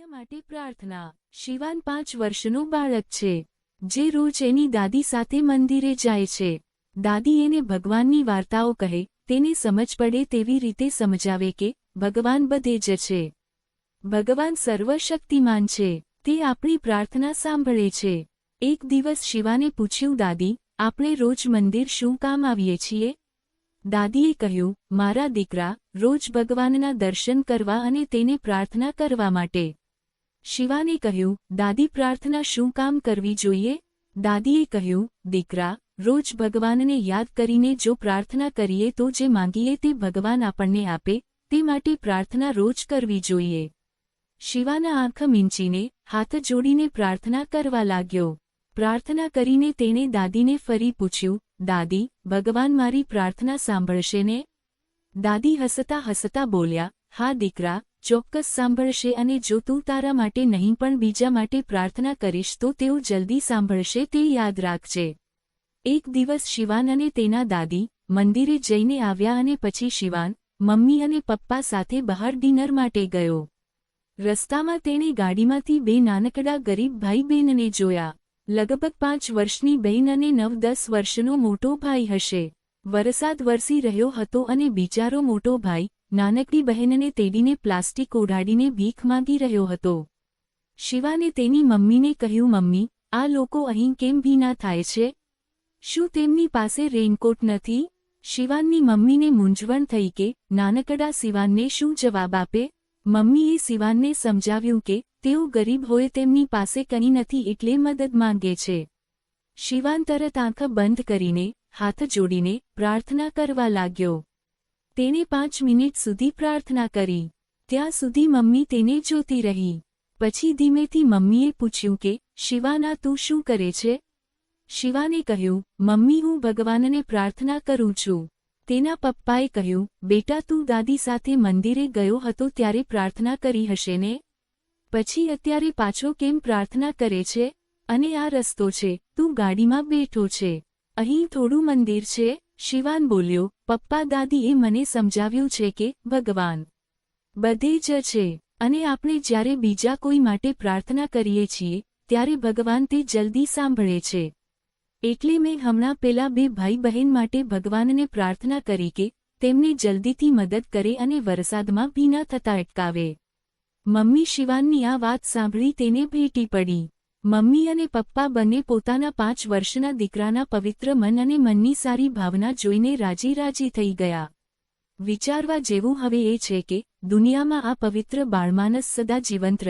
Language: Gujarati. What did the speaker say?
પુણ્ય માટે પ્રાર્થના. શિવાન પાંચ વર્ષનું બાળક છે, જે રોજ એની દાદી સાથે મંદિરે જાય છે. દાદી એને ભગવાનની વાર્તાઓ કહે, તેને સમજ પડે તેવી રીતે સમજાવે કે, ભગવાન બધે જ છે. ભગવાન સર્વશક્તિમાન છે, તે આપણી પ્રાર્થના સાંભળે છે. એક દિવસ શિવાને પૂછ્યું, દાદી, આપણે રોજ મંદિર શું કામ આવીએ છીએ? દાદીએ કહ્યું, મારા દીકરા રોજ ભગવાનના દર્શન કરવા અને તેને પ્રાર્થના કરવા માટે. શિવાને કહ્યું, દાદી, પ્રાર્થના શું કામ કરવી જોઈએ? દાદીએ કહ્યું, દીકરા, રોજ ભગવાનને યાદ કરીને જો પ્રાર્થના કરીએ તો જે માંગીએ તે ભગવાન આપણને આપે, તે માટે પ્રાર્થના રોજ કરવી જોઈએ. શિવાના આંખ મીંચીને, હાથ જોડીને પ્રાર્થના કરવા લાગ્યો. પ્રાર્થના કરીને તેણે દાદીને ફરી પૂછ્યું, દાદી, ભગવાન મારી પ્રાર્થના સાંભળશે ને? દાદી હસતા હસતા બોલ્યા હા દીકરા, ચોક્કસ સાંભળશે અને જો તું તારા માટે નહીં પણ બીજા માટે પ્રાર્થના કરીશ તો તેઓ જલ્દી સાંભળશે, તે યાદ રાખજે. એક દિવસ શિવાન અને તેના દાદી મંદિરે જઈને આવ્યા અને પછી શિવાન મમ્મી અને પપ્પા સાથે બહાર ડિનર માટે ગયો. રસ્તામાં તેણે ગાડીમાંથી બે નાનકડા ગરીબ ભાઈ બહેનને જોયા. લગભગ પાંચ વર્ષની બહેન અને નવ દસ વર્ષનો મોટો ભાઈ હશે. વરસાદ વરસી રહ્યો હતો અને બિચારો મોટો ભાઈ નાનકડી બહેનને તેડીને પ્લાસ્ટિક ઓઢાડીને ભીખ માંગી રહ્યો હતો. શિવાને તેની મમ્મીને કહ્યું, મમ્મી, આ લોકો અહીં કેમ ભીના થાય છે? શું તેમની પાસે રેઇનકોટ નથી? શિવાનની મમ્મીને મૂંઝવણ થઈ કે નાનકડા શિવાનને શું જવાબ આપે? મમ્મીએ શિવાનને સમજાવ્યું કે તેઓ ગરીબ હોય તેમની પાસે કંઈ નથી એટલે મદદ માંગે છે. શિવાન તરત આંખ બંધ કરીને, હાથ જોડીને પ્રાર્થના કરવા લાગ્યો. તેણે પાંચ મિનિટ સુધી પ્રાર્થના કરી. ત્યાં સુધી મમ્મી તેને જોતી રહી. પછી ધીમેથી મમ્મીએ પૂછ્યું કે, શિવાના, તું શું કરે છે? શિવાને કહ્યું, મમ્મી, હું ભગવાનને પ્રાર્થના કરું છું. તેના પપ્પાએ કહ્યું, બેટા, તું દાદી સાથે મંદિરે ગયો હતો ત્યારે પ્રાર્થના કરી હશે ને? પછી અત્યારે પાછો કેમ પ્રાર્થના કરે છે? અને આ રસ્તો છે. તું ગાડીમાં બેઠો છે. અહીં થોડું મંદિર છે? શિવાન બોલ્યો, પપ્પા દાદીએ મને સમજાવ્યું છે કે, ભગવાન બધે જ છે અને આપણે જ્યારે બીજા કોઈ માટે પ્રાર્થના કરીએ છીએ, ત્યારે ભગવાન તે જલ્દી સાંભળે છે. એટલે મેં હમણાં પેલા બે ભાઈ બહેન માટે ભગવાનને પ્રાર્થના કરી કે, તેમને જલ્દીથી મદદ કરે અને વરસાદમાં ભીના થતા અટકાવે. મમ્મી શિવાનની આ વાત સાંભળી તેને ભેટી પડી. મમ્મી અને પપ્પા બંને પોતાના પાંચ વર્ષના દીકરાના પવિત્ર મન અને મનની સારી ભાવના જોઈને રાજી રાજી થઈ ગયા. વિચારવા જેવું હવે એ છે કે દુનિયામાં આ પવિત્ર બાળમાનસ સદા જીવંત